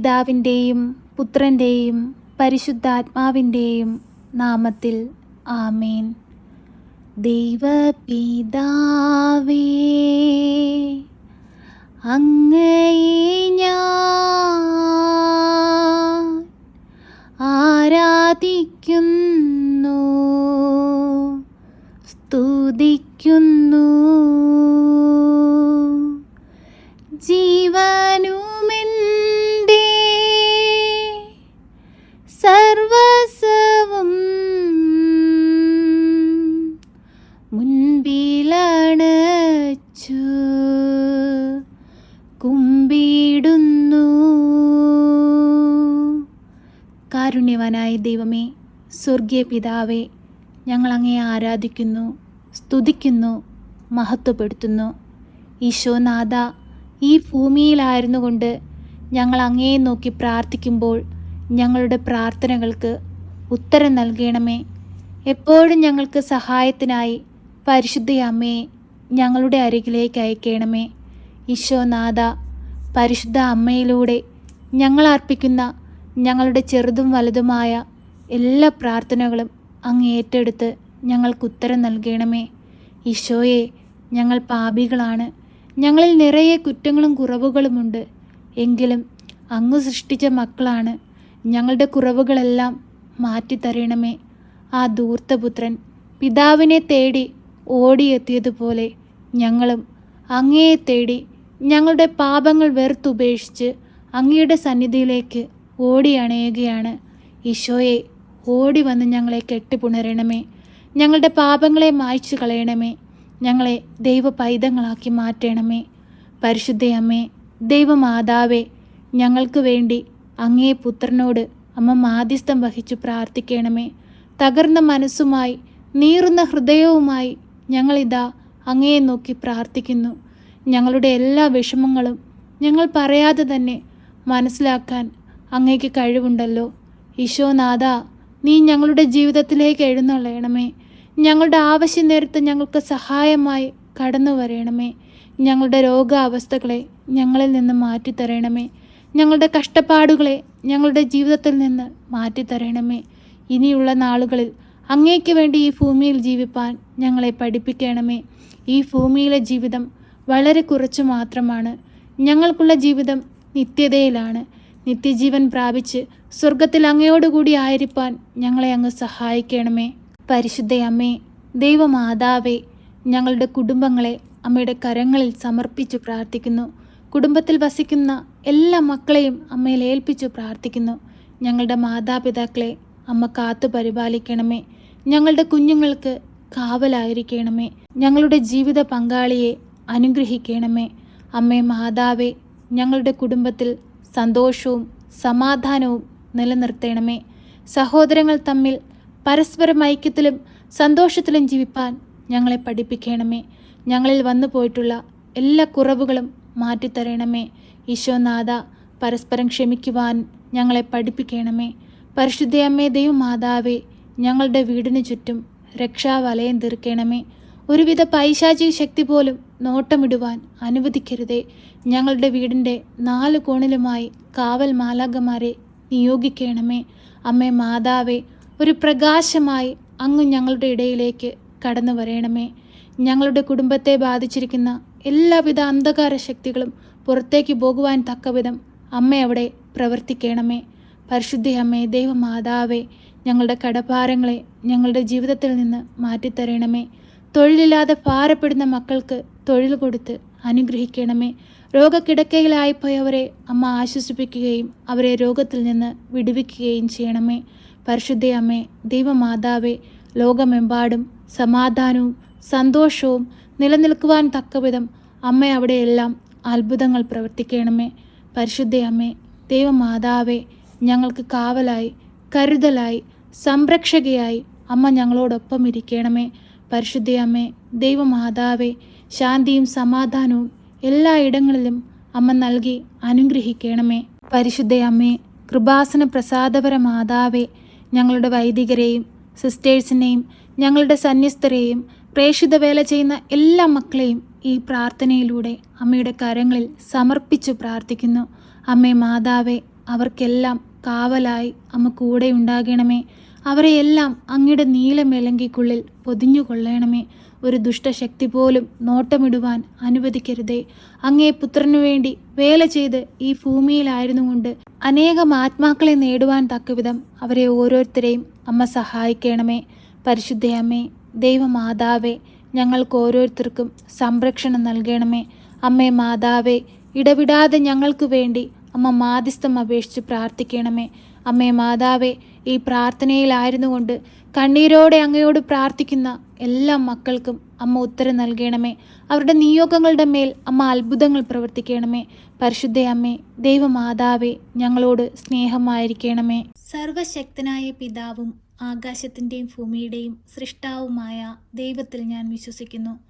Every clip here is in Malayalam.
പിതാവിന്റെയും പുത്രന്റെയും പരിശുദ്ധാത്മാവിന്റെയും നാമത്തിൽ ആമേൻ. ദൈവപിതാവേ അങ്ങയെ ആരാധിക്കുന്നു സ്തുതിക്കുന്നു. മുൻപിലണച്ചു കുമ്പിടുന്നു കാരുണ്യവാനായ ദൈവമേ സ്വർഗീയ പിതാവേ ഞങ്ങൾ ആരാധിക്കുന്നു സ്തുതിക്കുന്നു മഹത്വപ്പെടുത്തുന്നു. ഈശോനാഥ ഈ ഭൂമിയിലായിരുന്നു കൊണ്ട് ഞങ്ങൾ അങ്ങയെ നോക്കി പ്രാർത്ഥിക്കുമ്പോൾ ഞങ്ങളുടെ പ്രാർത്ഥനകൾക്ക് ഉത്തരം നൽകണമേ. എപ്പോഴും ഞങ്ങൾക്ക് സഹായത്തിനായി പരിശുദ്ധ ഞങ്ങളുടെ അരികിലേക്ക് അയക്കണമേ. ഈശോനാഥ പരിശുദ്ധ അമ്മയിലൂടെ ഞങ്ങൾ അർപ്പിക്കുന്ന ഞങ്ങളുടെ ചെറുതും വലുതുമായ എല്ലാ പ്രാർത്ഥനകളും അങ്ങ് ഏറ്റെടുത്ത് ഞങ്ങൾക്ക് ഉത്തരം നൽകണമേ. ഈശോയെ ഞങ്ങൾ പാപികളാണ്. ഞങ്ങളിൽ നിറയെ കുറ്റങ്ങളും കുറവുകളുമുണ്ട് എങ്കിലും അങ്ങ് സൃഷ്ടിച്ച മക്കളാണ്. ഞങ്ങളുടെ കുറവുകളെല്ലാം മാറ്റിത്തരണമേ ആ ധൂർത്തപുത്രൻ പിതാവിനെ തേടി ഓടിയെത്തിയതുപോലെ ഞങ്ങളും അങ്ങയെ തേടി ഞങ്ങളുടെ പാപങ്ങൾ വെറുത്തുപേക്ഷിച്ച് അങ്ങയുടെ സന്നിധിയിലേക്ക് ഓടി അണയുകയാണ്. ഈശോയെ ഓടി വന്ന് ഞങ്ങളെ കെട്ടിപ്പുണരണമേ. ഞങ്ങളുടെ പാപങ്ങളെ മായ്ച്ചു കളയണമേ. ഞങ്ങളെ ദൈവ പൈതങ്ങളാക്കി മാറ്റണമേ പരിശുദ്ധയമ്മേ ദൈവമാതാവേ ഞങ്ങൾക്ക് വേണ്ടി അങ്ങേ പുത്രനോട് അമ്മ മാധ്യസ്ഥം വഹിച്ചു പ്രാർത്ഥിക്കണമേ. തകർന്ന മനസ്സുമായി നീറുന്ന ഹൃദയവുമായി ഞങ്ങളിതാ അങ്ങയെ നോക്കി പ്രാർത്ഥിക്കുന്നു. ഞങ്ങളുടെ എല്ലാ വിഷമങ്ങളും ഞങ്ങൾ പറയാതെ തന്നെ മനസ്സിലാക്കാൻ അങ്ങേക്ക് കഴിവുണ്ടല്ലോ. ഈശോനാഥ നീ ഞങ്ങളുടെ ജീവിതത്തിലേക്ക് എഴുന്നള്ളയണമേ. ഞങ്ങളുടെ ആവശ്യ നേരത്ത് ഞങ്ങൾക്ക് സഹായമായി കടന്നു വരയണമേ ഞങ്ങളുടെ രോഗാവസ്ഥകളെ ഞങ്ങളിൽ നിന്ന് മാറ്റിത്തരണമേ. ഞങ്ങളുടെ കഷ്ടപ്പാടുകളെ ഞങ്ങളുടെ ജീവിതത്തിൽ നിന്ന് മാറ്റിത്തരണമേ. ഇനിയുള്ള നാളുകളിൽ അങ്ങേക്ക് വേണ്ടി ഈ ഭൂമിയിൽ ജീവിപ്പാൻ ഞങ്ങളെ പഠിപ്പിക്കണമേ. ഈ ഭൂമിയിലെ ജീവിതം വളരെ കുറച്ചു മാത്രമാണ്. ഞങ്ങൾക്കുള്ള ജീവിതം നിത്യതയിലാണ്. നിത്യജീവൻ പ്രാപിച്ച് സ്വർഗത്തിൽ അങ്ങയോടുകൂടി ആയിരിക്കാൻ ഞങ്ങളെ അങ്ങ് സഹായിക്കണമേ. പരിശുദ്ധ അമ്മേ ദൈവമാതാവേ ഞങ്ങളുടെ കുടുംബങ്ങളെ അമ്മയുടെ കരങ്ങളിൽ സമർപ്പിച്ചു പ്രാർത്ഥിക്കുന്നു. കുടുംബത്തിൽ വസിക്കുന്ന എല്ലാ മക്കളെയും അമ്മയിൽ ഏൽപ്പിച്ചു പ്രാർത്ഥിക്കുന്നു. ഞങ്ങളുടെ മാതാപിതാക്കളെ അമ്മ കാത്തു പരിപാലിക്കണമേ ഞങ്ങളുടെ കുഞ്ഞുങ്ങൾക്ക് കാവലായിരിക്കണമേ. ഞങ്ങളുടെ ജീവിത പങ്കാളിയെ അനുഗ്രഹിക്കണമേ. അമ്മേ മാതാവേ ഞങ്ങളുടെ കുടുംബത്തിൽ സന്തോഷവും സമാധാനവും നിലനിർത്തണമേ. സഹോദരങ്ങൾ തമ്മിൽ പരസ്പരം ഐക്യത്തിലും സന്തോഷത്തിലും ജീവിപ്പാൻ ഞങ്ങളെ പഠിപ്പിക്കണമേ. ഞങ്ങളിൽ വന്നു പോയിട്ടുള്ള എല്ലാ കുറവുകളും മാറ്റിത്തരണമേ. ഈശോനാഥ പരസ്പരം ക്ഷമിക്കുവാൻ ഞങ്ങളെ പഠിപ്പിക്കണമേ. പരിശുദ്ധയമ്മേ ദൈവമാതാവേ ഞങ്ങളുടെ വീടിന് ചുറ്റും രക്ഷാവലയം തീർക്കണമേ. ഒരുവിധ പൈശാചിക ശക്തി പോലും നോട്ടമിടുവാൻ അനുവദിക്കരുതേ. ഞങ്ങളുടെ വീടിന്റെ നാല് കോണിലുമായി കാവൽ മാലാകമാരെ നിയോഗിക്കണമേ. അമ്മേ മാതാവേ ഒരു പ്രകാശമായി അങ്ങ് ഞങ്ങളുടെ ഇടയിലേക്ക് കടന്നു വരയണമേ ഞങ്ങളുടെ കുടുംബത്തെ ബാധിച്ചിരിക്കുന്ന എല്ലാവിധ അന്ധകാര ശക്തികളും പുറത്തേക്ക് പോകുവാൻ തക്കവിധം അമ്മ അവിടെ പ്രവർത്തിക്കണമേ. പരിശുദ്ധി അമ്മേ ദൈവമാതാവേ ഞങ്ങളുടെ കടഭാരങ്ങളെ ഞങ്ങളുടെ ജീവിതത്തിൽ നിന്ന് മാറ്റിത്തരണമേ. തൊഴിലില്ലാതെ ഭാരപ്പെടുന്ന മക്കൾക്ക് തൊഴിൽ കൊടുത്ത് അനുഗ്രഹിക്കണമേ. രോഗക്കിടക്കയിലായിപ്പോയവരെ അമ്മ ആശ്വസിപ്പിക്കുകയും അവരെ രോഗത്തിൽ നിന്ന് വിടുവിക്കുകയും ചെയ്യണമേ. പരിശുദ്ധ അമ്മേ ദൈവമാതാവേ ലോകമെമ്പാടും സമാധാനവും സന്തോഷവും നിലനിൽക്കുവാൻ തക്കവിധം അമ്മ അവിടെയെല്ലാം അത്ഭുതങ്ങൾ പ്രവർത്തിക്കണമേ. പരിശുദ്ധ അമ്മേ ദൈവമാതാവേ ഞങ്ങൾക്ക് കാവലായി കരുതലായി സംരക്ഷകയായി അമ്മ ഞങ്ങളോടൊപ്പം ഇരിക്കണമേ. പരിശുദ്ധയമ്മേ ദൈവമാതാവേ ശാന്തിയും സമാധാനവും എല്ലാ ഇടങ്ങളിലും അമ്മ നൽകി അനുഗ്രഹിക്കണമേ. പരിശുദ്ധയമ്മേ കൃപാസന പ്രസാദപര മാതാവേ ഞങ്ങളുടെ വൈദികരെയും സിസ്റ്റേഴ്സിനെയും ഞങ്ങളുടെ സന്യസ്തരെയും പ്രേക്ഷിത വേല ചെയ്യുന്ന എല്ലാ മക്കളെയും ഈ പ്രാർത്ഥനയിലൂടെ അമ്മയുടെ കരങ്ങളിൽ സമർപ്പിച്ചു പ്രാർത്ഥിക്കുന്നു. അമ്മേ മാതാവേ അവർക്കെല്ലാം കാവലായി അമ്മ കൂടെ ഉണ്ടാകണമേ. അവരെയെല്ലാം അങ്ങയുടെ നീലമേലങ്കിക്കുള്ളിൽ പൊതിഞ്ഞുകൊള്ളണമേ ഒരു ദുഷ്ടശക്തി പോലും നോട്ടമിടുവാൻ അനുവദിക്കരുതേ. അങ്ങേ പുത്രനു വേണ്ടി വേല ചെയ്ത് ഈ ഭൂമിയിലായിരുന്നു കൊണ്ട് അനേകം ആത്മാക്കളെ നേടുവാൻ തക്കവിധം അവരെ ഓരോരുത്തരെയും അമ്മ സഹായിക്കണമേ. പരിശുദ്ധയമ്മേ ദൈവമാതാവേ ഞങ്ങൾക്ക് ഓരോരുത്തർക്കും സംരക്ഷണം നൽകണമേ. അമ്മേ മാതാവേ ഇടവിടാതെ ഞങ്ങൾക്ക് വേണ്ടി അമ്മ മാധ്യസ്ഥം അപേക്ഷിച്ച് പ്രാർത്ഥിക്കണമേ. അമ്മേ മാതാവേ ഈ പ്രാർത്ഥനയിലായിരുന്നു കൊണ്ട് കണ്ണീരോടെ അങ്ങയോട് പ്രാർത്ഥിക്കുന്ന എല്ലാ മക്കൾക്കും അമ്മ ഉത്തരം നൽകണമേ. അവരുടെ നിയോഗങ്ങളുടെ മേൽ അമ്മ അത്ഭുതങ്ങൾ പ്രവർത്തിക്കണമേ. പരിശുദ്ധ അമ്മേ ദൈവമാതാവേ ഞങ്ങളോട് സ്നേഹമായിരിക്കണമേ. സർവശക്തനായ പിതാവും ആകാശത്തിന്റെയും ഭൂമിയുടെയും സൃഷ്ടാവുമായ ദൈവത്തിൽ ഞാൻ വിശ്വസിക്കുന്നു.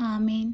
ആമേൻ